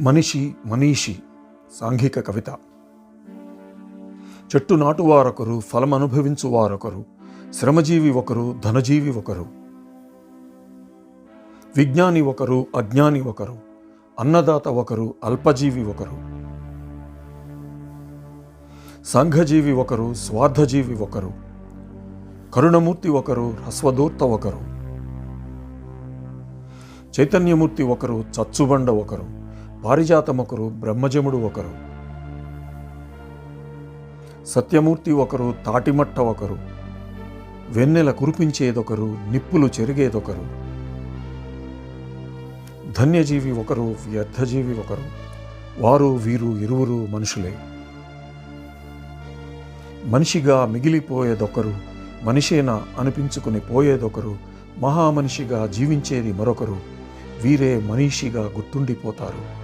మనిషి మనీషి సాంఘిక కవిత. చెట్టు నాటువారొకరు ఫలమనుభవించు వారొకరు శ్రమజీవి ఒకరు ధనజీవి ఒకరు. విజ్ఞాని ఒకరు అజ్ఞాని ఒకరు అన్నదాత ఒకరు అల్పజీవి ఒకరు. సంఘజీవి ఒకరు స్వార్థజీవి ఒకరు. కరుణమూర్తి ఒకరు హ్రస్వదూర్త ఒకరు. చైతన్యమూర్తి ఒకరు చచ్చుబండ ఒకరు. పారిజాతం ఒకరు బ్రహ్మజముడు ఒకరు. సత్యమూర్తి ఒకరు తాటిమట్ట ఒకరు. వెన్నెల కురిపించేదొకరు నిప్పులు చెరిగేదొకరు. ధన్యజీవి ఒకరు వ్యర్థజీవి ఒకరు. వారు వీరు ఇరువురు మనుషులే. మనిషిగా మిగిలిపోయేదొకరు మనిషేనా అనిపించుకుని పోయేదొకరు మహామనిషిగా జీవించేది మరొకరు. వీరే మనీషిగా గుర్తుండిపోతారు.